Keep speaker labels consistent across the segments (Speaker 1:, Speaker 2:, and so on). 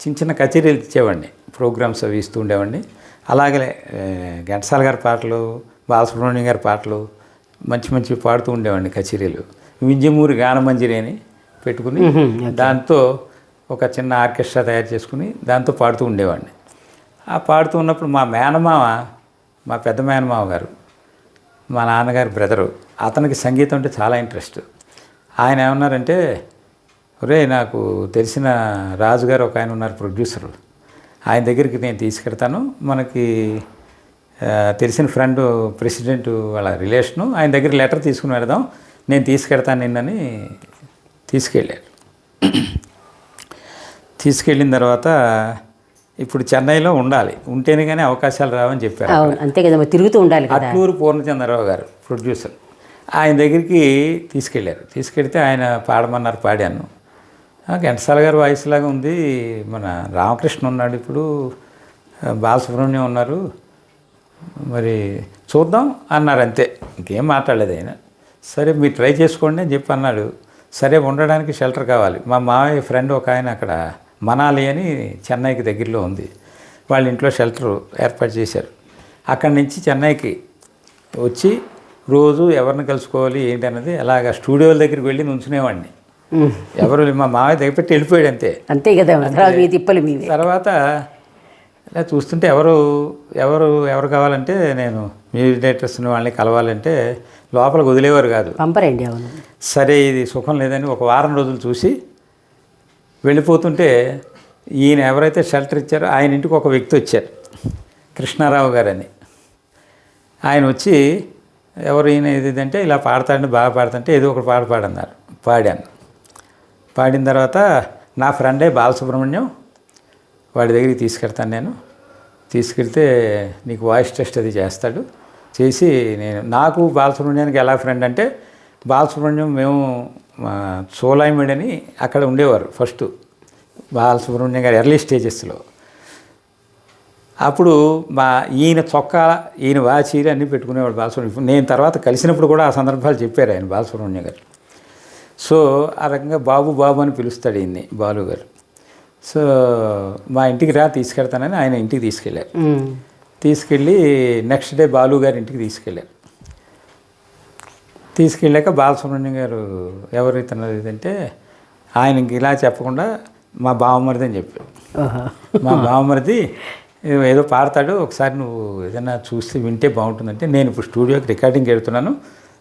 Speaker 1: చిన్న చిన్న కచేరీలు ఇచ్చేవాడిని ప్రోగ్రామ్స్ అవి ఇస్తూ ఉండేవాడిని. అలాగే ఘంటసాల గారి పాటలు బాలసుబ్రహ్మణ్యం గారి పాటలు మంచి మంచి పాడుతూ ఉండేవాడిని కచేరీలు. వింజమూరి గానమంజరి అని పెట్టుకుని దాంతో ఒక చిన్న ఆర్కెస్ట్రా తయారు చేసుకుని దాంతో పాడుతూ ఉండేవాడిని. ఆ పాడుతూ ఉన్నప్పుడు మా మేనమామ మా పెద్ద మేనమామ గారు మా నాన్నగారి బ్రదరు అతనికి సంగీతం అంటే చాలా ఇంట్రెస్ట్. ఆయన ఏమన్నారంటే ఒరే నాకు తెలిసిన రాజుగారు ఒక ఆయన ఉన్నారు ప్రొడ్యూసరు ఆయన దగ్గరికి నేను తీసుకెడతాను మనకి తెలిసిన ఫ్రెండ్ ప్రెసిడెంట్ వాళ్ళ రిలేషను ఆయన దగ్గర లెటర్ తీసుకుని వెళదాం. నేను తీసుకెడతాను నిన్నని తీసుకెళ్ళాడు. తీసుకెళ్ళిన తర్వాత ఇప్పుడు చెన్నైలో ఉండాలి. ఉంటేనే కానీ అవకాశాలు రావని చెప్పారు
Speaker 2: అంతే కదా తిరుగుతూ ఉండాలి
Speaker 1: అట్లూరు పూర్ణచంద్రరావు గారు ప్రొడ్యూసర్ ఆయన దగ్గరికి తీసుకెళ్ళారు. తీసుకెళ్తే ఆయన పాడమన్నారు పాడాను. ఘంటసాల గారి వాయిస్ లాగా ఉంది. మన రామకృష్ణ ఉన్నాడు ఇప్పుడు. బాలసుబ్రహ్మణ్యం ఉన్నారు. మరి చూద్దాం అన్నారు అంతే. ఇంకేం మాట్లాడలేదు ఆయన. సరే మీరు ట్రై చేసుకోండి అని చెప్పి అన్నాడు. సరే ఉండడానికి షెల్టర్ కావాలి. మా మావయ్య ఫ్రెండ్ ఒక ఆయన అక్కడ మనాలి అని చెన్నైకి దగ్గరలో ఉంది. వాళ్ళ ఇంట్లో షెల్టర్ ఏర్పాటు చేశారు. అక్కడి నుంచి చెన్నైకి వచ్చి రోజు ఎవరిని కలుసుకోవాలి ఏంటి అన్నది అలాగ స్టూడియోల దగ్గరికి వెళ్ళి నుంచునేవాడిని. ఎవరు మా మావయ్య దగ్గర పెట్టి వెళ్ళిపోయాడు అంతే.
Speaker 2: అంతే కదా మీ తిప్పలు మీవే.
Speaker 1: తర్వాత ఇలా చూస్తుంటే ఎవరు ఎవరు ఎవరు కావాలంటే నేను మ్యూజిక్ డైరెక్టర్స్ని వాళ్ళని కలవాలంటే లోపలికి వదిలేవారు కాదు.
Speaker 2: పంపరండి అవును.
Speaker 1: సరే ఇది సుఖం లేదని ఒక వారం రోజులు చూసి వెళ్ళిపోతుంటే ఈయన ఎవరైతే షెల్టర్ ఇచ్చారో ఆయన ఇంటికి ఒక వ్యక్తి వచ్చారు కృష్ణారావు గారని. ఆయన వచ్చి ఎవరు ఈయన ఇది అంటే ఇలా పాడతాడంటే బాగా పాడుతుంటే ఏదో ఒక పాట పాడన్నారు పాడాను. పాడిన తర్వాత నా ఫ్రెండే బాలసుబ్రహ్మణ్యం వాడి దగ్గరికి తీసుకెళ్తాను నేను. తీసుకెళ్తే నీకు వాయిస్ టెస్ట్ అది చేస్తాడు. చేసి నేను నాకు బాలసుబ్రహ్మణ్యానికి ఎలా ఫ్రెండ్ అంటే బాలసుబ్రహ్మణ్యం మేము మా అని అక్కడ ఉండేవారు ఫస్ట్ బాలసుబ్రహ్మణ్యం గారు ఎర్లీ స్టేజెస్లో. అప్పుడు మా ఈయన చొక్కా ఈయన వాచీలు అన్నీ పెట్టుకునేవాడు బాలసుబ్రహ్మణ్యం. నేను తర్వాత కలిసినప్పుడు కూడా ఆ సందర్భాలు చెప్పారు ఆయన బాలసుబ్రహ్మణ్యం గారు. సో ఆ రకంగా బాబు బాబు అని పిలుస్తాడు ఈయన్ని బాలు గారు సో మా ఇంటికి రా తీసుకెళ్తానని ఆయన ఇంటికి తీసుకెళ్ళారు. తీసుకెళ్ళి నెక్స్ట్ డే బాలు గారి ఇంటికి తీసుకెళ్ళారు. తీసుకెళ్ళాక బాలసుబ్రహ్మణ్యం గారు ఎవరు ఇతను ఇదంటే ఆయనకి ఇలా చెప్పకుండా మా బావమరిది అని చెప్పారు. మా బావమరిది ఏదో- పాడతాడు ఒకసారి నువ్వు ఏదైనా చూస్తే వింటే బాగుంటుందంటే నేను ఇప్పుడు స్టూడియోకి రికార్డింగ్ వెళ్తున్నాను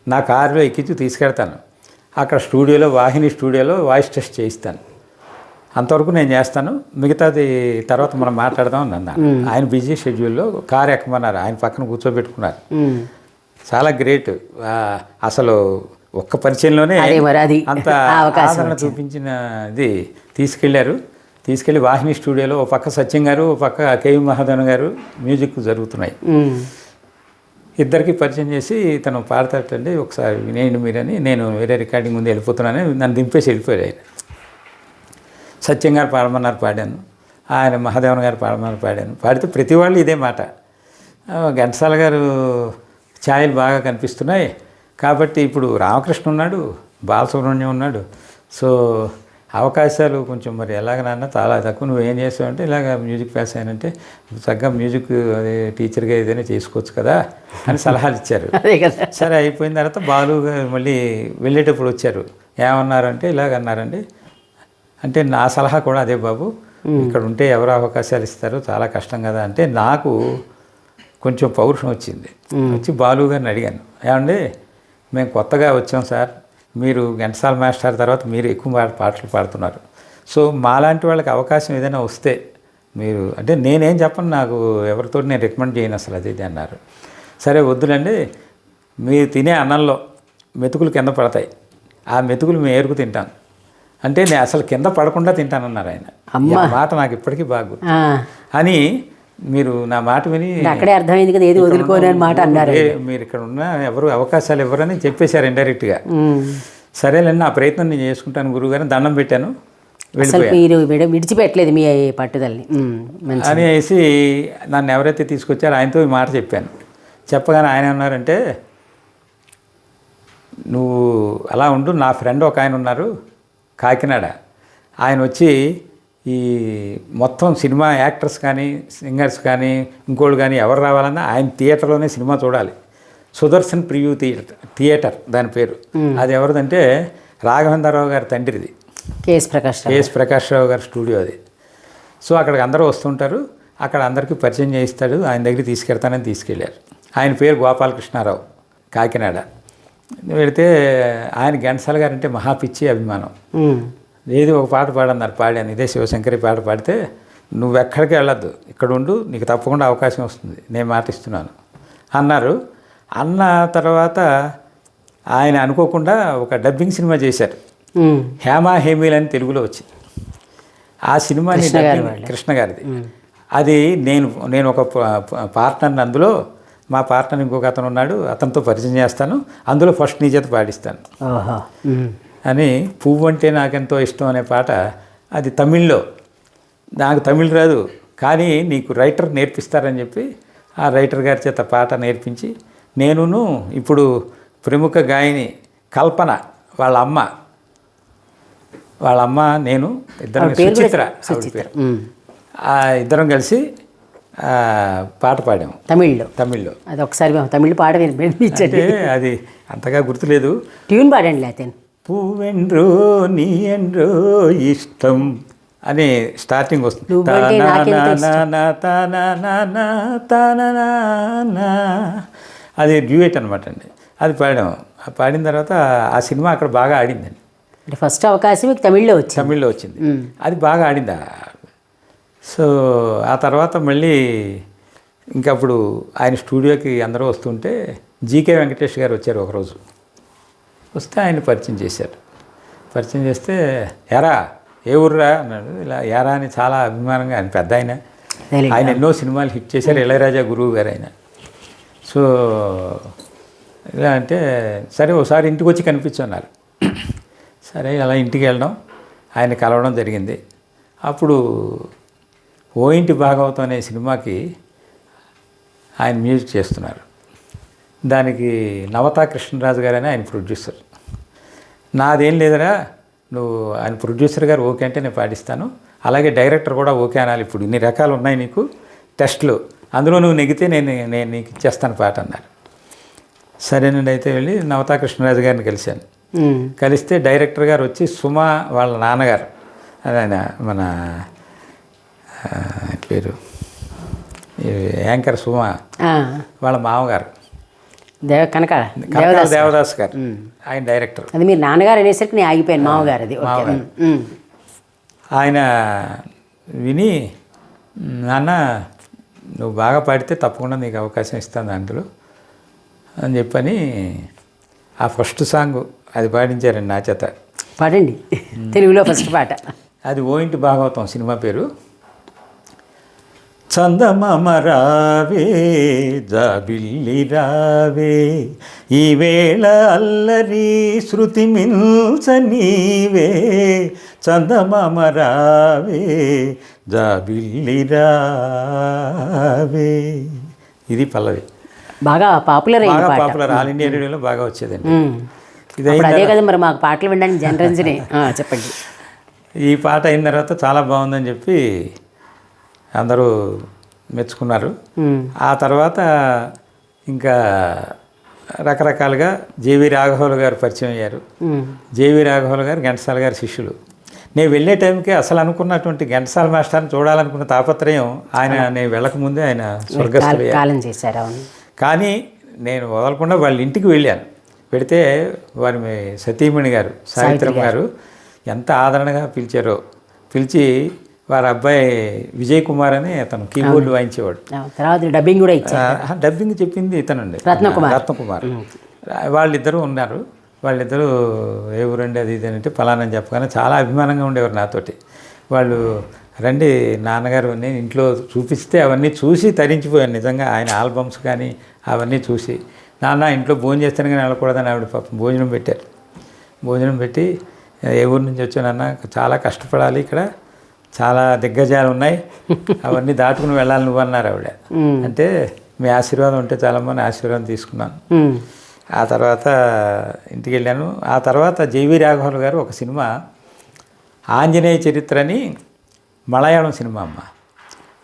Speaker 1: నా కారులో ఎక్కించి తీసుకెళ్తాను. అక్కడ స్టూడియోలో వాహిని స్టూడియోలో వాయిస్ టెస్ట్ చేయిస్తాను. అంతవరకు నేను చేస్తాను. మిగతాది తర్వాత మనం మాట్లాడదాం అని అన్నాను. ఆయన బిజీ షెడ్యూల్లో కారు ఎక్కమన్నారు. ఆయన పక్కన కూర్చోబెట్టుకున్నారు. చాలా గ్రేట్. అసలు ఒక్క పరిచయంలోనే అంత ఆదరణ చూపించిన ఇది తీసుకెళ్ళారు. తీసుకెళ్ళి వాహిని స్టూడియోలో ఒక పక్క సత్యం గారు ఒక పక్క కేవి మహాదన్ గారు మ్యూజిక్ జరుగుతున్నాయి. ఇద్దరికి పరిచయం చేసి తను పాడతాటండి ఒకసారి వినేయండి మీరని. నేను వేరే రికార్డింగ్ ముందు వెళ్ళిపోతున్నానని నన్ను దింపేసి వెళ్ళిపోయాడు ఆయన. సత్యం గారు పాడమన్నారు పాడాను. ఆయన మహాదేవన్ గారు పాడమన్నారు పాడాను. పాడితే ప్రతి వాళ్ళు ఇదే మాట. ఘంటసాల గారు ఛాయలు బాగా కనిపిస్తున్నాయి. కాబట్టి ఇప్పుడు రామకృష్ణ ఉన్నాడు బాలసుబ్రహ్మణ్యం ఉన్నాడు. సో అవకాశాలు కొంచెం మరి ఎలాగ నాన్న? చాలా తక్కువ. నువ్వు ఏం చేస్తావంటే ఇలాగ మ్యూజిక్ పాస్ అయినంటే చక్కగా మ్యూజిక్ టీచర్గా ఏదైనా చేసుకోవచ్చు కదా అని సలహాలు ఇచ్చారు. సరే అయిపోయిన తర్వాత బాలు మళ్ళీ వెళ్ళేటప్పుడు వచ్చారు. ఏమన్నారంటే ఇలాగ అన్నారండి అంటే నా సలహా కూడా అదే బాబు. ఇక్కడ ఉంటే ఎవరు అవకాశాలు ఇస్తారు చాలా కష్టం కదా అంటే నాకు కొంచెం పౌరుషం వచ్చింది. వచ్చి బాలు గారిని అడిగాను. ఏమండి మేము కొత్తగా వచ్చాం సార్. మీరు ఘంటసాల మాస్టర్ తర్వాత మీరు ఎక్కువ పాటలు పాడుతున్నారు. సో మాలాంటి వాళ్ళకి అవకాశం ఏదైనా వస్తే మీరు అంటే నేనేం చెప్పను నాకు ఎవరితో నేను రికమెండ్ చేయను అసలు అది ఇది అన్నారు. సరే వద్దులండి మీరు తినే అన్నంలో మెతుకులు కింద పడతాయి. ఆ మెతుకులు మేము ఏరుకు తింటాను అంటే నేను అసలు కింద పడకుండా తింటానన్నారు ఆయన. మాట నాకు ఇప్పటికీ బాగా. అని మీరు నా మాట విని
Speaker 2: అక్కడే అర్థమైంది కదా ఏది వదులుకోని అని మాట అన్నారు
Speaker 1: మీరు ఇక్కడ ఉన్న ఎవరు అవకాశాలు ఇవ్వరని చెప్పేశారు ఇండైరెక్ట్గా. సరేలేండి నా ప్రయత్నం నేను చేసుకుంటాను గురువుగారిని దండం పెట్టాను
Speaker 2: అసలు మీరు విడ- విడిచిపెట్టలేదు మీ పట్టుదలని.
Speaker 1: అని వేసి నన్ను ఎవరైతే తీసుకొచ్చారో ఆయనతో ఈ మాట చెప్పాను. చెప్పగానే ఆయన ఉన్నారంటే నువ్వు అలా ఉండు నా ఫ్రెండ్ ఒక ఆయన ఉన్నారు కాకినాడ. ఆయన వచ్చి ఈ మొత్తం సినిమా యాక్టర్స్ కానీ సింగర్స్ కానీ ఇంకోళ్ళు కానీ ఎవరు రావాలన్నా ఆయన థియేటర్లోనే సినిమా చూడాలి. సుదర్శన్ ప్రివ్యూ థియేటర్ థియేటర్ దాని పేరు. అది ఎవరిదంటే రాఘవేంద్రరావు గారి తండ్రిది.
Speaker 2: కేఎస్ ప్రకాష్
Speaker 1: కేఎస్ ప్రకాష్ రావు గారి స్టూడియో అది. సో అక్కడికి అందరూ వస్తుంటారు. అక్కడ అందరికీ పరిచయం చేయిస్తాడు. ఆయన దగ్గరికి తీసుకెళ్తానని తీసుకెళ్ళారు ఆయన పేరు గోపాలకృష్ణారావు కాకినాడ. వెళితే ఆయన ఘంటసాల గారు అంటే మహాపిచ్చి అభిమానం. ఏది ఒక పాట పాడన్నారు పాడాను. ఇదే శివశంకరి పాట పాడితే నువ్వు ఎక్కడికి వెళ్ళొద్దు. ఇక్కడ ఉండు నీకు తప్పకుండా అవకాశం వస్తుంది. నేను మాట ఇస్తున్నాను. అన్నారు. అన్న తర్వాత ఆయన అనుకోకుండా ఒక డబ్బింగ్ సినిమా చేశారు. హేమా హేమీల్ అని తెలుగులో వచ్చింది. ఆ సినిమాని
Speaker 2: కృష్ణ
Speaker 1: గారిది. అది నేను నేను ఒక పార్ట్నర్ అందులో మా పార్ట్నర్ ఇంకొక అతను ఉన్నాడు అతనితో పరిచయం చేస్తాను. అందులో ఫస్ట్ నీ చేత పాడిస్తాను. అని పువ్వు అంటే నాకెంతో ఇష్టం అనే పాట అది తమిళ్ళో. నాకు తమిళ్ రాదు కానీ నీకు రైటర్ నేర్పిస్తారని చెప్పి ఆ రైటర్ గారి చేత పాట నేర్పించి నేనును ఇప్పుడు ప్రముఖ గాయని కల్పన వాళ్ళ అమ్మ. వాళ్ళ అమ్మ నేను ఇద్దరం సుచిత్ర. ఆ ఇద్దరం కలిసి పాట పాడాము.
Speaker 2: తమిళ్ళో.
Speaker 1: తమిళ్ళో.
Speaker 2: అది ఒకసారి తమిళ్ పాట వినిపించండి.
Speaker 1: అది అంతగా గుర్తులేదు.
Speaker 2: ట్యూన్ పాడండి లేకపోతే
Speaker 1: పువ్వెండ్రో నీ ఎండ్రో ఇష్టం అని స్టార్టింగ్ వస్తుంది. అది డ్యూయట్ అనమాట అండి. అది పాడాం. ఆ పాడిన తర్వాత ఆ సినిమా అక్కడ బాగా ఆడిందండి.
Speaker 2: అంటే ఫస్ట్ అవకాశం మీకు తమిళ్ళో వచ్చింది.
Speaker 1: తమిళ్ళో వచ్చింది. అది బాగా ఆడింది. సో ఆ తర్వాత మళ్ళీ ఇంకప్పుడు ఆయన స్టూడియోకి అందరూ వస్తుంటే జీకే వెంకటేష్ గారు వచ్చారు ఒకరోజు. వస్తే ఆయన పరిచయం చేశారు పరిచయం చేస్తే ఎరా ఏ ఊర్రా? అన్నాడు. ఇలా ఎరా అని చాలా అభిమానంగా ఆయన పెద్ద ఆయన. ఆయన ఎన్నో సినిమాలు హిట్ చేశారు. ఇళయరాజా గురువు గారు ఆయన. సో ఇలా అంటే సరే ఒకసారి ఇంటికి వచ్చి కనిపించున్నారు సరే అలా ఇంటికి వెళ్ళడం. ఆయన కలవడం జరిగింది. అప్పుడు ఓ ఇంటి భాగవతం అనే సినిమాకి ఆయన మ్యూజిక్ చేస్తున్నారు. దానికి నవతా కృష్ణరాజు గారు ఆయన ప్రొడ్యూసర్ నాదేం లేదురా నువ్వు ఆయన ప్రొడ్యూసర్ గారు ఓకే అంటే నేను పాటిస్తాను. అలాగే డైరెక్టర్ కూడా ఓకే అనాలి ఇప్పుడు. ఇన్ని రకాలు ఉన్నాయి నీకు టెస్ట్లు. అందులో నువ్వు నెగితే నేను నేను నీకు ఇచ్చేస్తాను పాట అన్నారు. సరేనండి అయితే వెళ్ళి నవతా కృష్ణరాజు గారిని కలిశాను. కలిస్తే డైరెక్టర్ గారు వచ్చి సుమ వాళ్ళ నాన్నగారు. ఆయన మన పేరు యాంకర్ సుమ. వాళ్ళ మామగారు.
Speaker 2: దేవ కనక దేవదాస్
Speaker 1: గారు. ఆయన డైరెక్టర్.
Speaker 2: అది మీరు నాన్నగారు అనేసరికి నేను ఆగిపోయాను మామగారు. అది.
Speaker 1: ఆయన విని నాన్న నువ్వు బాగా పాడితే తప్పకుండా నీకు అవకాశం ఇస్తాను దాంట్లో అని చెప్పని ఆ ఫస్ట్ సాంగ్ అది పాడించారండి నా చేత.
Speaker 2: పాడండి. తెలుగులో ఫస్ట్ పాట.
Speaker 1: అది ఓ ఇంటి భాగవతం సినిమా పేరు. చందమామ రావే జాబిల్లి రావే ఈవేళ అల్లరి శృతి మిల్చనీవే చందమామ రావే జాబిల్లి రావే ఇది పల్లవి.
Speaker 2: బాగా పాపులర్
Speaker 1: బాగా పాపులర్ ఆల్ ఇండియా రేడియోలో బాగా వచ్చేదండి. ఇది
Speaker 2: అదే కదా మరి మాకు పాటలు వినడానికి జనరంజనే చెప్పండి.
Speaker 1: ఈ పాట అయిన తర్వాత చాలా బాగుందని చెప్పి అందరూ మెచ్చుకున్నారు. ఆ తర్వాత ఇంకా రకరకాలుగా జేవి రాఘవులు గారు పరిచయం అయ్యారు. జేవి రాఘవులు గారు ఘంటసాల గారి శిష్యులు. నేను వెళ్ళే టైంకి అసలు అనుకున్నటువంటి ఘంటసాల మాస్టర్ని చూడాలనుకున్న తాపత్రయం ఆయన నేను వెళ్ళకముందే ఆయన
Speaker 2: కాలం చేశారు
Speaker 1: కానీ నేను వదలకుండా వాళ్ళ ఇంటికి వెళ్ళాను. పెడితే వారి సతీమణి గారు సావిత్రమ్మ గారు ఎంత ఆదరణగా పిలిచారో. పిలిచి వారి అబ్బాయి విజయ్ కుమార్ అని అతను కీబోర్డు వాయించేవాడు.
Speaker 2: తర్వాత డబ్బింగ్ కూడా ఇచ్చారు.
Speaker 1: డబ్బింగ్ చెప్పింది ఇతనండి.
Speaker 2: రత్నకుమార్.
Speaker 1: రత్నకుమార్. వాళ్ళిద్దరూ ఉన్నారు. వాళ్ళిద్దరూ ఏ ఊరండి అది ఇది అంటే ఫలానా చెప్పగానే చాలా అభిమానంగా ఉండేవారు నాతోటి. వాళ్ళు రండి నాన్నగారు నేను ఇంట్లో చూపిస్తే అవన్నీ చూసి తరించిపోయాను. నిజంగా ఆయన ఆల్బమ్స్ కానీ అవన్నీ చూసి. నాన్న ఇంట్లో భోజనం చేస్తాను కానీ వెళ్ళకూడదని ఆవిడ పాపం భోజనం పెట్టారు. భోజనం పెట్టి ఏ ఊరు నుంచి వచ్చానన్న చాలా కష్టపడాలి ఇక్కడ. చాలా దిగ్గజాలు ఉన్నాయి. అవన్నీ దాటుకుని వెళ్ళాలి నువ్వు అన్నారు ఆవిడ అంటే మీ ఆశీర్వాదం ఉంటే చాలమ్మా నా ఆశీర్వాదం తీసుకున్నాను. ఆ తర్వాత ఇంటికి వెళ్ళాను. ఆ తర్వాత జేవి రాఘవులు గారు ఒక సినిమా ఆంజనేయ చరిత్రని మలయాళం సినిమా అమ్మ.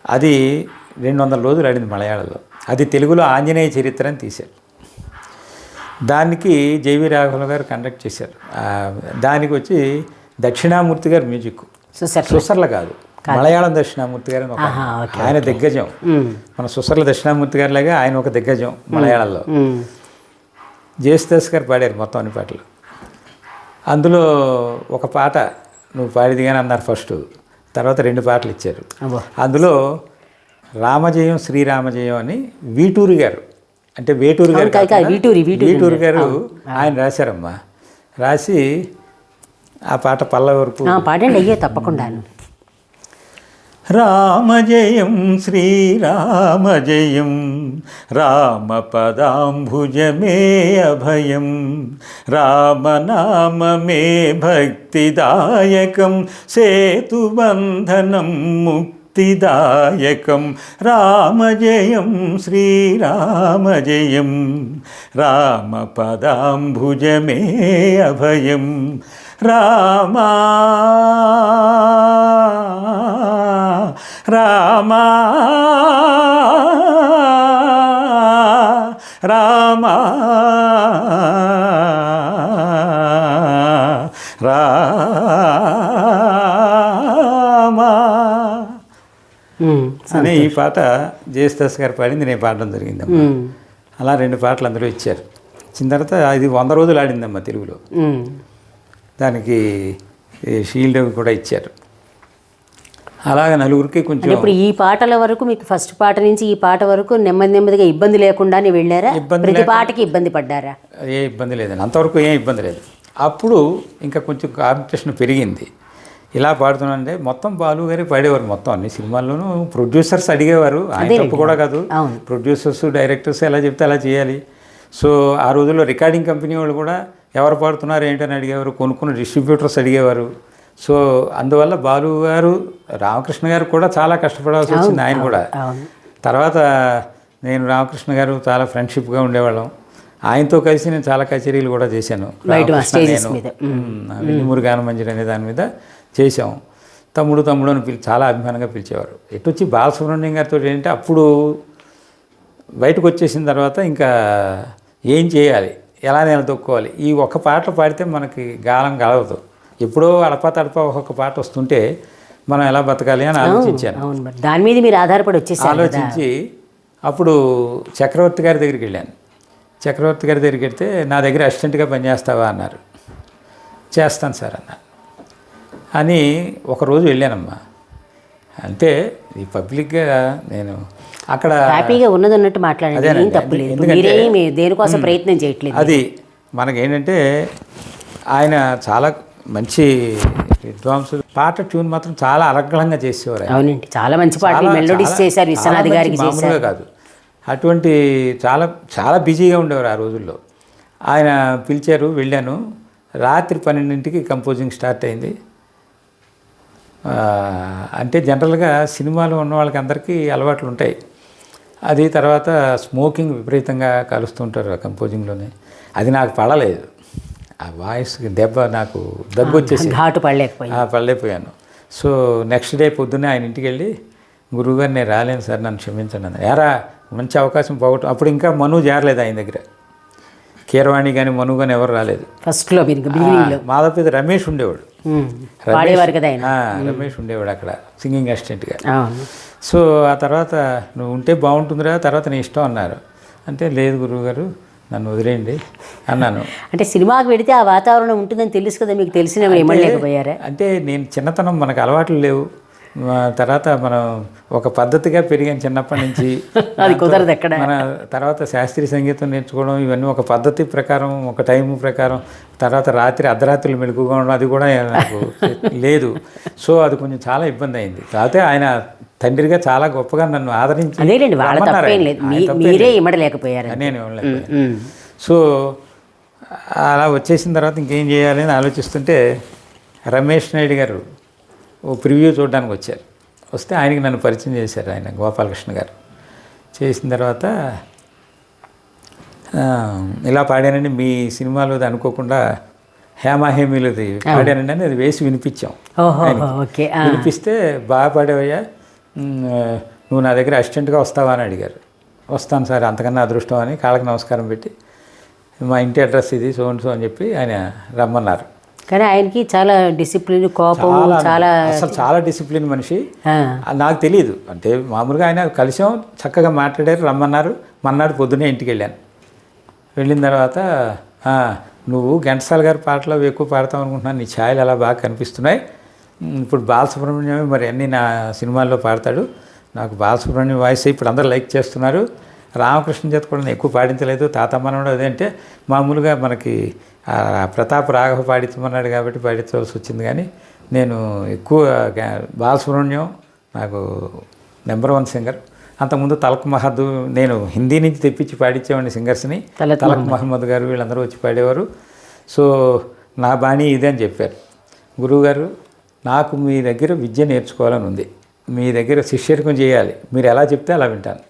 Speaker 1: అది రెండు వందల రోజులు ఆడింది మలయాళంలో. అది తెలుగులో ఆంజనేయ చరిత్ర అని తీశారు. దానికి జేవి రాఘవ గారు కండక్ట్ చేశారు. దానికి వచ్చి దక్షిణామూర్తి గారు మ్యూజిక్.
Speaker 2: చూసారు
Speaker 1: సుసర్ల కాదు. మలయాళం దక్షిణామూర్తి గారు ఆయన దిగ్గజం. మన సుసర్ల దక్షిణామూర్తి గారి లాగా ఆయన ఒక దిగ్గజం మలయాళంలో.
Speaker 2: ఉమ్.
Speaker 1: జేసుదాస్ గారు పాడారు మొత్తం అన్ని పాటలు. అందులో ఒక పాట నువ్వు పాడిది కానీ అన్నారు ఫస్ట్. తర్వాత రెండు పాటలు ఇచ్చారు. అందులో రామజయం శ్రీరామజయం అని వీటూరి గారు. అంటే వేటూరు గారు
Speaker 2: వీటూరి,
Speaker 1: గారు. ఆయన రాశారమ్మా. రాసి ఆ పాట పల్ల వరకు
Speaker 2: ఆ, పాడండి అయ్యే తప్పకుండా
Speaker 1: రామజయం శ్రీరామజయం రామపదాంభుజమే అభయం రామనామమే భక్తిదాయకం సేతుబంధనం ముక్తిదాయకం రామజయం శ్రీరామజయం రామపదాంభుజమే అభయం రామా. రామా. రామా. రామా. అనే ఈ పాట జయస్తాస్ గారు పాడింది నేను పాడడం జరిగిందమ్మా. అలా రెండు పాటలు అందరూ ఇచ్చారు. ఇచ్చిన తర్వాత ఇది వంద రోజులు ఆడిందమ్మా తెలుగులో. దానికి ఈ షీల్డ్ కూడా ఇచ్చారు. అలాగే నలుగురికి కొంచెం
Speaker 2: ఇప్పుడు ఈ పాటల వరకు మీకు ఫస్ట్ పాట నుంచి ఈ పాట వరకు నెమ్మది నెమ్మదిగా ఇబ్బంది లేకుండానే వెళ్ళారా?
Speaker 1: ఇబ్బంది
Speaker 2: ప్రతి పాటకి ఇబ్బంది పడ్డారా?
Speaker 1: ఏ ఇబ్బంది లేదండి. అంతవరకు ఏం ఇబ్బంది లేదు. అప్పుడు ఇంకా కొంచెం కాంపిటీషన్ పెరిగింది. ఇలా పాడుతున్నానంటే మొత్తం బాలు గారి పాడేవారు మొత్తం అన్ని సినిమాల్లోనూ. ప్రొడ్యూసర్స్ అడిగేవారు. ఆయన తప్పు కూడా కాదు. ప్రొడ్యూసర్స్ డైరెక్టర్స్ ఎలా చెప్తే అలా చేయాలి. సో ఆ రోజుల్లో రికార్డింగ్ కంపెనీ వాళ్ళు కూడా ఎవరు పాడుతున్నారు ఏంటని అడిగేవారు కొనుక్కున్న డిస్ట్రిబ్యూటర్స్ అడిగేవారు. సో అందువల్ల బాలు గారు రామకృష్ణ గారు కూడా చాలా కష్టపడాల్సి వచ్చింది ఆయన కూడా. తర్వాత నేను రామకృష్ణ గారు చాలా ఫ్రెండ్షిప్గా ఉండేవాళ్ళం. ఆయనతో కలిసి నేను చాలా కచేరీలు కూడా చేశాను. నేను,
Speaker 2: మీద.
Speaker 1: మ్, వెన్నుమూరు గానమంజరి అనే దాని మీద చేశాం. తమ్ముడు తమ్ముడు అని పిలిచి చాలా అభిమానంగా పిలిచేవారు. ఎటు వచ్చి బాలసుబ్రహ్మణ్యం గారితో ఏంటంటే అప్పుడు బయటకు వచ్చేసిన తర్వాత ఇంకా ఏం చేయాలి? ఎలా నిలదొక్కోవాలి ఈ ఒక్క పాటలు పాడితే మనకి గాలం గలవదు ఎప్పుడో అడపా తడప ఒక్కొక్క పాట వస్తుంటే మనం ఎలా బతకాలి అని ఆలోచించాను.
Speaker 2: దాని మీద మీరు ఆధారపడి వచ్చేసారు కదా.
Speaker 1: ఆలోచించి అప్పుడు చక్రవర్తి గారి దగ్గరికి వెళ్ళాను. చక్రవర్తి గారి దగ్గరికి వెళ్తే నా దగ్గర అసిస్టెంట్గా పనిచేస్తావా? అన్నారు. చేస్తాను సార్ అన్న అని ఒకరోజు వెళ్ళానమ్మా. అంటే ఈ పబ్లిక్గా నేను అక్కడ
Speaker 2: హ్యాపీగా ఉన్నది ఉన్నట్టు మాట్లాడండి ఏం. తప్పు లేదు. మీరేమి దేనికోసం ప్రయత్నం చేయట్లేదు.
Speaker 1: అది మనకేంటంటే ఆయన చాలా మంచి విద్వాంసులు పాట ట్యూన్ మాత్రం చాలా అలగ్లంగా చేసేవారు.
Speaker 2: అవునండి. చాలా మంచి పాటలు మెలోడీస్ చేశారు విశ్వనాథ్ గారికి
Speaker 1: మామూలుగా కాదు. అటువంటి చాలా చాలా బిజీగా ఉండేవారు ఆ రోజుల్లో. ఆయన పిలిచారు వెళ్ళాను. రాత్రి పన్నెండింటికి కంపోజింగ్ స్టార్ట్ అయింది. అంటే జనరల్గా సినిమాలో ఉన్న వాళ్ళకి అందరికీ అలవాట్లు ఉంటాయి అది తర్వాత స్మోకింగ్ విపరీతంగా కలుస్తుంటారు ఆ కంపోజింగ్లోనే. అది నాకు పడలేదు. ఆ వాయిస్కి దెబ్బ నాకు దగ్గు వచ్చేసి
Speaker 2: ఘాటు పడలేకపోయింది.
Speaker 1: ఆ, పడలేకపోయాను. సో నెక్స్ట్ డే పొద్దున్నే ఆయన ఇంటికి వెళ్ళి గురువుగారు నేను రాలేను సార్ నన్ను క్షమించండి అన్న ఎరా మంచి అవకాశం పోగొట్టు అప్పుడు ఇంకా మను చేరలేదు ఆయన దగ్గర. కీరవాణి కానీ మను కానీ ఎవరు రాలేదు.
Speaker 2: ఫస్ట్లో
Speaker 1: మాధవపేద రమేష్ ఉండేవాడు. రమేష్ ఉండేవాడు అక్కడ సింగింగ్ అసిస్టెంట్గా. సో ఆ తర్వాత నువ్వు ఉంటే బాగుంటుందిరా తర్వాత నీ ఇష్టం అన్నారు. అంటే లేదు గురువుగారు నన్ను వదిలేయండి అన్నాను.
Speaker 2: అంటే సినిమాకి పెడితే ఆ వాతావరణం ఉంటుందని తెలుసు కదా మీకు తెలిసిన
Speaker 1: అంటే నేను చిన్నతనం మనకు అలవాట్లు లేవు. తర్వాత మనం ఒక పద్ధతిగా పెరిగాం చిన్నప్పటి నుంచి.
Speaker 2: అది కుదరదు ఎక్కడ.
Speaker 1: మన తర్వాత శాస్త్రీయ సంగీతం నేర్చుకోవడం ఇవన్నీ ఒక పద్ధతి ప్రకారం ఒక టైం ప్రకారం తర్వాత రాత్రి అర్ధరాత్రులు మెలుగుగా ఉండడం అది కూడా నాకు లేదు. సో అది కొంచెం చాలా ఇబ్బంది అయింది. కాకపోతే ఆయన తండ్రిగా చాలా గొప్పగా నన్ను ఆదరించి
Speaker 2: అదేలేండి వాళ్ళ తప్పేం. లేదు. మీరే. ఇమ్మడలేకపోయారు
Speaker 1: నేను. సో అలా వచ్చేసిన తర్వాత ఇంకేం చేయాలి అని ఆలోచిస్తుంటే రమేష్ నాయుడు గారు ఓ ప్రివ్యూ చూడడానికి వచ్చారు. వస్తే ఆయనకి నన్ను పరిచయం చేశారు ఆయన గోపాలకృష్ణ గారు. చేసిన తర్వాత ఇలా పాడానండి మీ సినిమాలో అది అనుకోకుండా హేమా హేమీలది పాడానండి అని అది వేసి వినిపించాం. పిలిపిస్తే బాగా పాడేవయ్యా నువ్వు నా దగ్గర అసిస్టెంట్గా వస్తావా అని అడిగారు. వస్తాను సార్ అంతకన్నా అదృష్టం అని కాళ్ళకి నమస్కారం పెట్టి మా ఇంటి అడ్రస్ ఇది సో సో అని చెప్పి ఆయన రమ్మన్నారు.
Speaker 2: కానీ ఆయనకి చాలా డిసిప్లిన్ కోపం
Speaker 1: చాలా అసలు చాలా డిసిప్లిన్ మనిషి. నాకు తెలియదు అంటే మామూలుగా ఆయన కలిసాం చక్కగా మాట్లాడారు రమ్మన్నారు. మన్నాడు పొద్దునే ఇంటికి వెళ్ళాను. వెళ్ళిన తర్వాత "ఆ, నువ్వు ఘంటసాల గారి పాటలు ఎక్కువ పాడతావు అనుకుంటున్నాను. నీ ఛాయలు అలా బాగా కనిపిస్తున్నాయి. ఇప్పుడు బాలసుబ్రహ్మణ్యమే మరి అన్నీ నా సినిమాల్లో పాడతాడు. నాకు బాలసుబ్రహ్మణ్యం వాయిస్ ఇప్పుడు అందరూ లైక్ చేస్తున్నారు. రామకృష్ణ చేత కూడా నేను ఎక్కువ పాడించలేదు. తాతమ్మనడు అదంటే మామూలుగా మనకి ప్రతాప్ రాఘవ పాడించమన్నాడు కాబట్టి పాడించవలసి వచ్చింది కానీ నేను ఎక్కువ బాలసుబ్రహ్మణ్యం నాకు నెంబర్ వన్ సింగర్. అంతకుముందు తలక్ మహద్ నేను హిందీ నుంచి తెప్పించి పాడించేవాడిని సింగర్స్ని.
Speaker 2: తలక్
Speaker 1: తలక్ మహమ్మద్ గారు వీళ్ళందరూ వచ్చి పాడేవారు. సో నా బాణీ ఇదే అని చెప్పారు. గురువుగారు నాకు మీ దగ్గర విద్య నేర్చుకోవాలని ఉంది. మీ దగ్గర శిష్యరికం చేయాలి. మీరు ఎలా చెప్తే అలా వింటాను.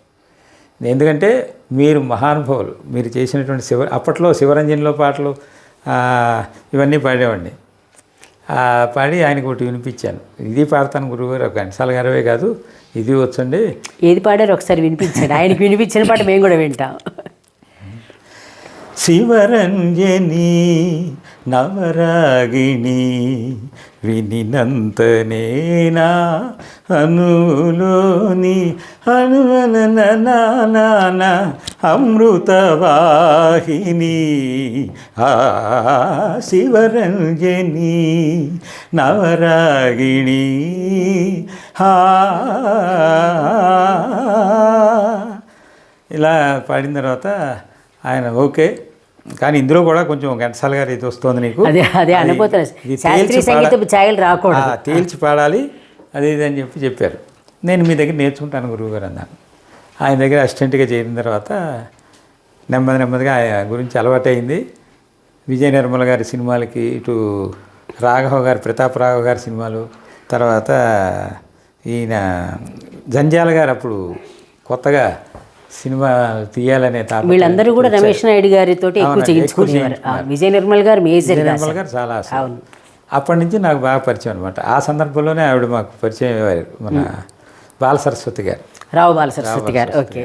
Speaker 1: ఎందుకంటే మీరు మహానుభావులు మీరు చేసినటువంటి శివ అప్పట్లో శివరంజన్లో పాటలు ఇవన్నీ పాడేవాడిని. పాడి ఆయనకు ఒకటి వినిపించాను. ఇది పాడతాను గురువుగారు ఘంటసాల గారవే కాదు ఇది వచ్చండి.
Speaker 2: ఏది పాడారు ఒకసారి వినిపించండి. ఆయనకి వినిపించిన పాట మేము కూడా వింటాం.
Speaker 1: శివరంజని నవరాగిణి వినినంతనేనా అనులోని అనువన అమృతవాహిని ఆ శివరంజని నవరాగిణి హా. ఇలా పాడిన తర్వాత ఆయన ఓకే. కానీ ఇందులో కూడా కొంచెం ఘంటసాల గారు ఇది వస్తుంది నీకు.
Speaker 2: అదే అదే శాస్త్రీయ సంగీతం ఛాయలు రాకూడదు
Speaker 1: తేల్చి పాడాలి. అది ఇది అని చెప్పి చెప్పారు. నేను మీ దగ్గర నేర్చుకుంటాను గురువుగారు అన్నాను. ఆయన దగ్గర అసిస్టెంట్గా చేరిన తర్వాత నెమ్మది నెమ్మదిగా ఆయన గురించి అలవాటైంది విజయ నిర్మల గారి సినిమాలకి ఇటు రాఘవ గారి ప్రతాప్ రాఘవ గారి సినిమాలు తర్వాత ఈయన జంజాల గారు అప్పుడు కొత్తగా సినిమా తీయాలనే తాప
Speaker 2: వీళ్ళందరూ కూడా రమేష్ నాయుడు గారితో ఎక్కువ చేయించుకునేవారు. విజయ నిర్మల్ గారు మేజర్
Speaker 1: నిర్మల గారు చాలా. అప్పటి నుంచి నాకు బాగా పరిచయం అనమాట ఆ సందర్భంలోనే ఆవిడ మాకు పరిచయం అయ్యారు మన బాల సరస్వతి గారు.
Speaker 2: రావు బాల సరస్వతి గారు. ఓకే.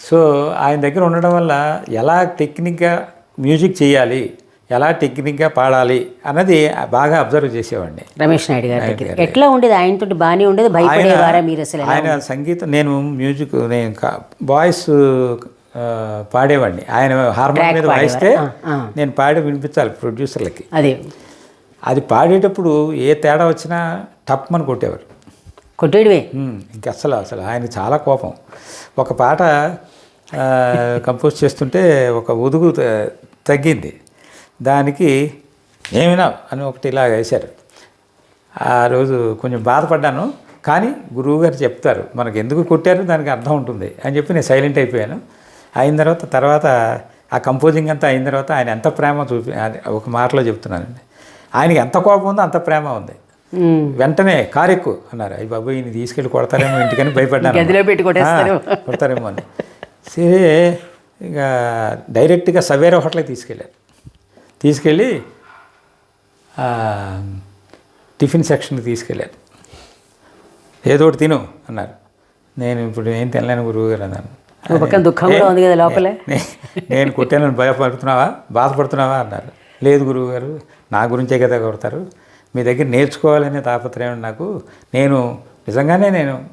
Speaker 1: సో ఆయన దగ్గర ఉండడం వల్ల ఎలా టెక్నిక్గా మ్యూజిక్ చేయాలి ఎలా టెక్నిక్గా పాడాలి అన్నది బాగా అబ్జర్వ్ చేసేవాడిని.
Speaker 2: రమేష్ నాయుడు గారి ఎట్లా ఉండేది? ఆయనతో బాగానే ఉండేది? భయపడేవారా మీరు అసలు?
Speaker 1: ఆయన సంగీతం నేను మ్యూజిక్ నేను వాయిస్ పాడేవాడిని. ఆయన హార్మోన్ మీద వాయిస్తే. నేను పాడి వినిపించాలి ప్రొడ్యూసర్లకి.
Speaker 2: అదే.
Speaker 1: అది పాడేటప్పుడు ఏ తేడా వచ్చినా టప్మని కొట్టేవారు.
Speaker 2: కొట్టేయడమే?
Speaker 1: ఉమ్, ఇంక అసలు అసలు ఆయనకి చాలా కోపం. ఒక పాట కంపోజ్ చేస్తుంటే ఒక ఉదుగు తగ్గింది. దానికి ఏమినా అని ఒకటి ఇలా వేశారు. ఆ రోజు కొంచెం బాధపడ్డాను కానీ గురువు గారు చెప్తారు మనకు ఎందుకు కొట్టారు? దానికి అర్థం ఉంటుంది అని చెప్పి నేను సైలెంట్ అయిపోయాను. అయిన తర్వాత తర్వాత ఆ కంపోజింగ్ అంతా అయిన తర్వాత ఆయన ఎంత ప్రేమ చూపి ఒక మాటలో చెప్తున్నానండి. ఆయనకి ఎంత కోపం ఉందో అంత ప్రేమ ఉంది. వెంటనే కారు ఎక్కు అన్నారు. అయ్యి బాబు ఈయన తీసుకెళ్ళి కొడతారేమో ఇంటికని భయపడ్డాను
Speaker 2: గదిలో పెట్టి
Speaker 1: కొడతారేమో అని. సరే ఇక డైరెక్ట్గా సవేరా హోటల్కి తీసుకెళ్ళారు తీసుకెళ్ళి టిఫిన్ సెక్షన్కి తీసుకెళ్ళారు. ఏదో ఒకటి తిను అన్నారు. నేను ఇప్పుడు ఏం తినలేను గురువు గారు అన్నాను
Speaker 2: ఒక పక్కన దుఃఖం కూడా ఉంది కదా లోపలే.
Speaker 1: నే- నేను కొట్టానని భయపడుతున్నావా? బాధపడుతున్నావా? అన్నారు. లేదు గురువు గారు నా గురించే కదా కొడతారు. మీ దగ్గర నేర్చుకోవాలనే తాపత్రయం నాకు. నేను నిజంగానే నేను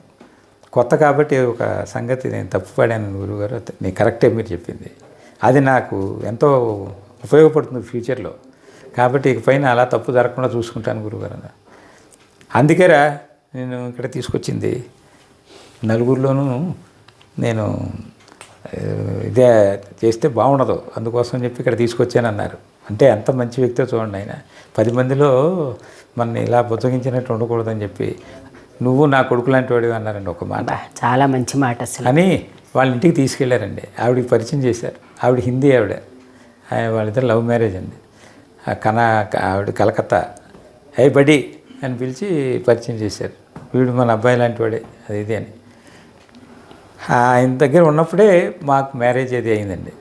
Speaker 1: కొత్త కాబట్టి ఒక సంగతి నేను తప్పు పడాను గురువుగారు నేను కరెక్టే మీరు చెప్పింది. అది నాకు ఎంతో ఉపయోగపడుతుంది ఫ్యూచర్లో. కాబట్టి ఇకపైన అలా తప్పు జరగకుండా చూసుకుంటాను గురువుగారు అన్నారు అందుకేరా నేను ఇక్కడ తీసుకొచ్చింది. నలుగురిలోనూ నేను ఇదే చేస్తే బాగుండదు. అందుకోసం చెప్పి ఇక్కడ తీసుకొచ్చాను అన్నారు. అంటే ఎంత మంచి వ్యక్తితో చూడండి ఆయన. పది మందిలో మన ఇలా బుజ్జగించినట్టు ఉండకూడదని చెప్పి నువ్వు నా కొడుకు లాంటి వాడివి అన్నారండి ఒక మాట.
Speaker 2: చాలా మంచి మాట అసలు.
Speaker 1: అని వాళ్ళ ఇంటికి తీసుకెళ్ళారండి. ఆవిడకి పరిచయం చేశారు. ఆవిడ హిందీ ఆవిడ. వాళ్ళిద్దరు లవ్ మ్యారేజ్ అండి. ఆ కన ఆవిడ కలకత్తా. హే బడి అని పిలిచి పరిచయం చేశారు. వీడు మన అబ్బాయి లాంటి వాడే అది ఇది అని. ఆయన దగ్గర ఉన్నప్పుడే మాకు మ్యారేజ్ అది అయిందండి.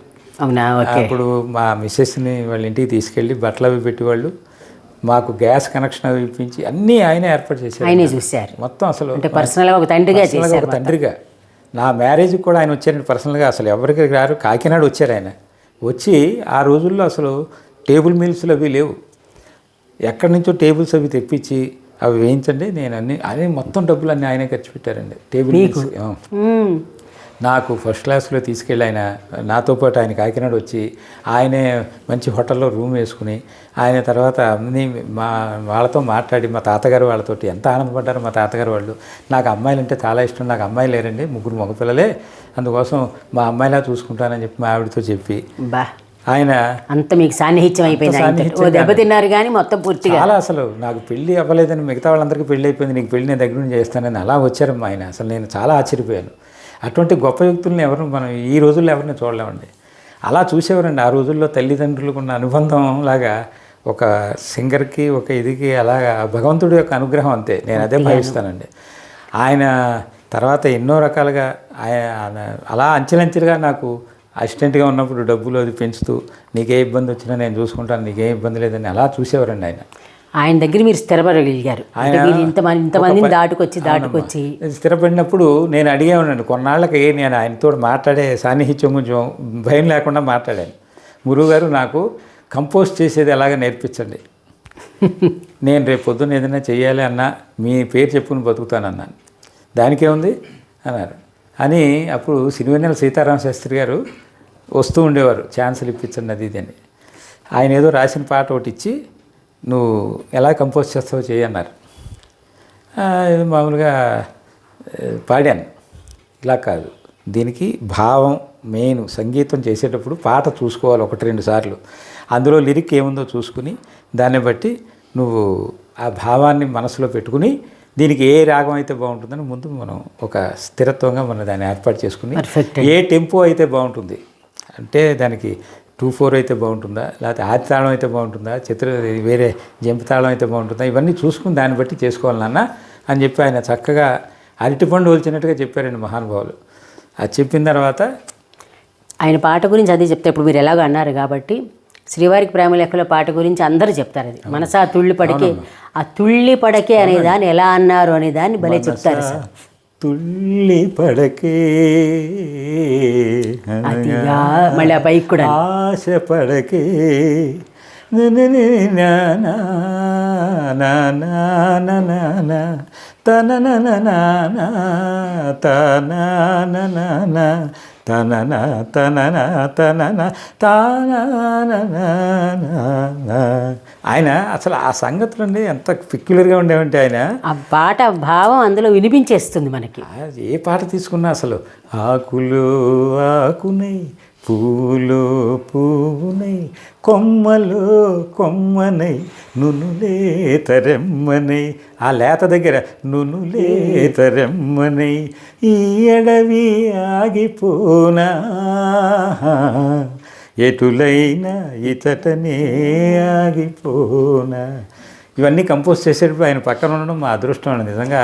Speaker 1: అప్పుడు మా మిస్సెస్ని వాళ్ళ ఇంటికి తీసుకెళ్ళి బట్టలు అవి పెట్టేవాళ్ళు. మాకు గ్యాస్ కనెక్షన్ అవి ఇప్పించి అన్నీ ఆయన ఏర్పాటు చేశారు.
Speaker 2: ఆయనే చూశారు.
Speaker 1: మొత్తం అసలు
Speaker 2: అంటే పర్సనల్గా తండ్రిగా
Speaker 1: ఒక తండ్రిగా. నా మ్యారేజ్కి కూడా ఆయన వచ్చారండి పర్సనల్గా. అసలు ఎవరికి రారు? కాకినాడ వచ్చారు ఆయన. వచ్చి ఆ రోజుల్లో అసలు టేబుల్ మీల్స్లు అవి లేవు. ఎక్కడి నుంచో టేబుల్స్ అవి తెప్పించి అవి వేయించండి నేను అన్ని అన్ని మొత్తం డబ్బులు అన్నీ ఆయనే ఖర్చు పెట్టారండి. Table meals. నాకు ఫస్ట్ క్లాస్లో తీసుకెళ్ళి ఆయన నాతో పాటు ఆయన కాకినాడ వచ్చి ఆయనే మంచి హోటల్లో రూమ్ వేసుకుని ఆయన తర్వాత అన్ని మా వాళ్ళతో మాట్లాడి మా తాతగారు వాళ్ళతోటి ఎంత ఆనందపడ్డారు మా తాతగారు వాళ్ళు. నాకు అమ్మాయిలు అంటే చాలా ఇష్టం. నాకు అమ్మాయిలు లేరండి ముగ్గురు మగపిల్లలే. అందుకోసం మా అమ్మాయిలా చూసుకుంటానని చెప్పి మా ఆవిడతో చెప్పి
Speaker 2: బా.
Speaker 1: ఆయన
Speaker 2: అంత మీకు సాన్నిహిత్యం అయిపోయింది
Speaker 1: అంత
Speaker 2: ఆయనతో. ఓ
Speaker 1: సాన్నిహిత్యం
Speaker 2: దెబ్బ తిన్నారు కానీ మొత్తం పూర్తిగా.
Speaker 1: చాలా అసలు నాకు పెళ్ళి అవ్వలేదని మిగతా వాళ్ళందరికీ పెళ్ళి అయిపోయింది నీకు పెళ్ళి నేను దగ్గర నుంచి చేస్తానని అలా వచ్చారమ్మా ఆయన. అసలు నేను చాలా ఆశ్చర్యపోయాను. అటువంటి గొప్ప వ్యక్తుల్ని ఎవరు మనం ఈ రోజుల్లో ఎవరిని చూడలేమండి. అలా చూసేవారండి. ఆ రోజుల్లో తల్లిదండ్రులకు ఉన్న అనుబంధం లాగా ఒక సింగర్కి ఒక ఇదికి అలాగా భగవంతుడి యొక్క అనుగ్రహం అంతే. నేను అదే భావిస్తానండి. ఆయన తర్వాత ఎన్నో రకాలుగా ఆయన అలా అంచెలంచెలుగా నాకు అసిస్టెంట్గా ఉన్నప్పుడు డబ్బులు అది పెంచుతూ నీకే ఇబ్బంది వచ్చినా నేను చూసుకుంటాను నీకే ఇబ్బంది లేదని అలా చూసేవారండి ఆయన.
Speaker 2: ఆయన దగ్గర మీరు స్థిరపడగలిగారు. మీరు ఇంతమంది ఇంతమందిని దాటుకొచ్చి దాటుకొచ్చి.
Speaker 1: స్థిరపడినప్పుడు నేను అడిగేవాడిని కొన్నాళ్ళకి నేను ఆయనతో మాట్లాడే సాన్నిహిత్యం కొంచెం భయం లేకుండా మాట్లాడాను. గురువు గారు నాకు కంపోజ్ చేసేది ఎలాగ నేర్పించండి. నేను రేపు పొద్దున్న ఏదైనా చెయ్యాలి అన్నా మీ పేరు చెప్పుకుని బతుకుతానన్నాను దానికేముంది అన్నారు. అని అప్పుడు సిరివెన్నెల సీతారామ శాస్త్రి గారు వస్తూ ఉండేవారు. ఛాన్సులు ఇప్పించండి అది ఇది అని. ఆయన ఏదో రాసిన పాట ఒకటి ఇచ్చి నువ్వు ఎలా కంపోజ్ చేస్తావో చేయన్నారు మామూలుగా పాడాను. ఇలా కాదు. దీనికి భావం మెయిన్ సంగీతం చేసేటప్పుడు పాట చూసుకోవాలి ఒకటి రెండు సార్లు. అందులో లిరిక్ ఏముందో చూసుకుని దాన్ని బట్టి నువ్వు ఆ భావాన్ని మనసులో పెట్టుకుని దీనికి ఏ రాగం అయితే బాగుంటుందని ముందు మనం ఒక స్థిరత్వంగా మనం దాన్ని ఏర్పాటు చేసుకుని. ఏ టెంపో అయితే బాగుంటుంది. అంటే దానికి టూ ఫోర్ అయితే బాగుంటుందా? లేకపోతే ఆది తాళం అయితే బాగుంటుందా? చిత్ర వేరే జంపు తాళం అయితే బాగుంటుందా? ఇవన్నీ చూసుకుని దాన్ని బట్టి చేసుకోవాలి నాన్న అని చెప్పి ఆయన చక్కగా అరటిపండు వచ్చినట్టుగా చెప్పారండి మహానుభావులు. అది చెప్పిన తర్వాత
Speaker 2: ఆయన పాట గురించి అదే చెప్తే ఇప్పుడు మీరు ఎలాగో అన్నారు కాబట్టి శ్రీవారికి ప్రేమ లెక్కలో పాట గురించి అందరూ చెప్తారు అది. మనసా తుళ్ళి పడకే ఆ తుళ్ళి పడకే అనే దాన్ని ఎలా అన్నారు అనే దాన్ని భలే చెప్తారు సార్.
Speaker 1: తుళ్ళి పడకే
Speaker 2: మళ్ళీ ఆ బైక్ కూడా
Speaker 1: ఆశ పడకే తన తన నన తనన తనన తనన తాన ఆయన అసలు ఆ సంగతులు అండి ఎంత పిక్యులర్గా ఉండేవంటే ఆయన.
Speaker 2: ఆ పాట భావం అందులో వినిపించేస్తుంది మనకి.
Speaker 1: ఏ పాట తీసుకున్నా అసలు? ఆకులు ఆకునై పూలో పూవునై కొమ్మలో కొమ్మనై నునులే తరెమ్మనై. ఆ లేత దగ్గర నునులే తరెమ్మనై ఈ అడవి ఆగిపోనా? ఎటులైనా ఇతటనే ఆగిపోనా? ఇవన్నీ కంపోజ్ చేసేటప్పుడు ఆయన పక్కన ఉండడం మా అదృష్టం నిజంగా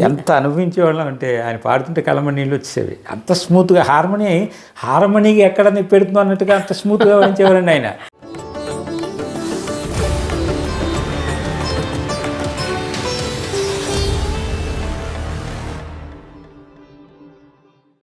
Speaker 1: ఎంత అనుభవించేవాళ్ళం అంటే ఆయన పాడుతుంటే కలమ నీళ్ళు వచ్చేవి అంత స్మూత్గా హార్మోని హార్మోనీకి ఎక్కడ పెడుతుందో అన్నట్టుగా అంత స్మూత్గా వాయించేవారండి ఆయన.